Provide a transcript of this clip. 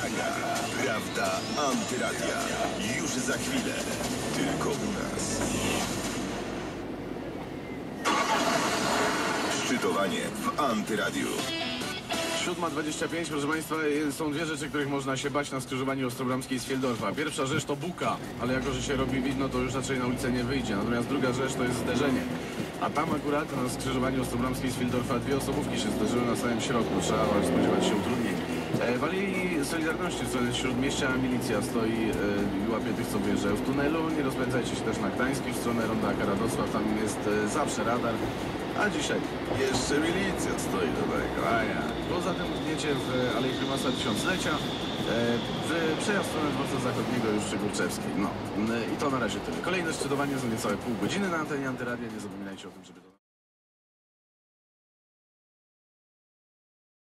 Naga. Prawda Antyradia. Już za chwilę. Tylko u nas. Szczytowanie w Antyradiu. 7.25, proszę Państwa, są dwie rzeczy, których można się bać na skrzyżowaniu Ostrobramskiej z Fieldorfa. Pierwsza rzecz to buka, ale jako, że się robi widno, to już raczej na ulicę nie wyjdzie. Natomiast druga rzecz to jest zderzenie. A tam akurat na skrzyżowaniu Ostrobramskiej z Fieldorfa dwie osobówki się zderzyły na samym środku. Trzeba spodziewać się utrudnień. Solidarności w stronę Śródmieścia milicja stoi e, i łapie tych, co wyjeżdżają w tunelu. Nie rozpędzajcie się też na Gdański w stronę Ronda Karadosław, tam jest e, zawsze radar. A dzisiaj jeszcze milicja stoi do tego, a ja. Poza tym wiecie w Alei Prymasa Tysiąclecia, e, w przejazd w stronę dworca zachodniego już przy Górczewskiej. No i to na razie tyle. Kolejne szczytowanie za niecałe pół godziny na antenie Antyradia. Nie zapominajcie o tym, żeby...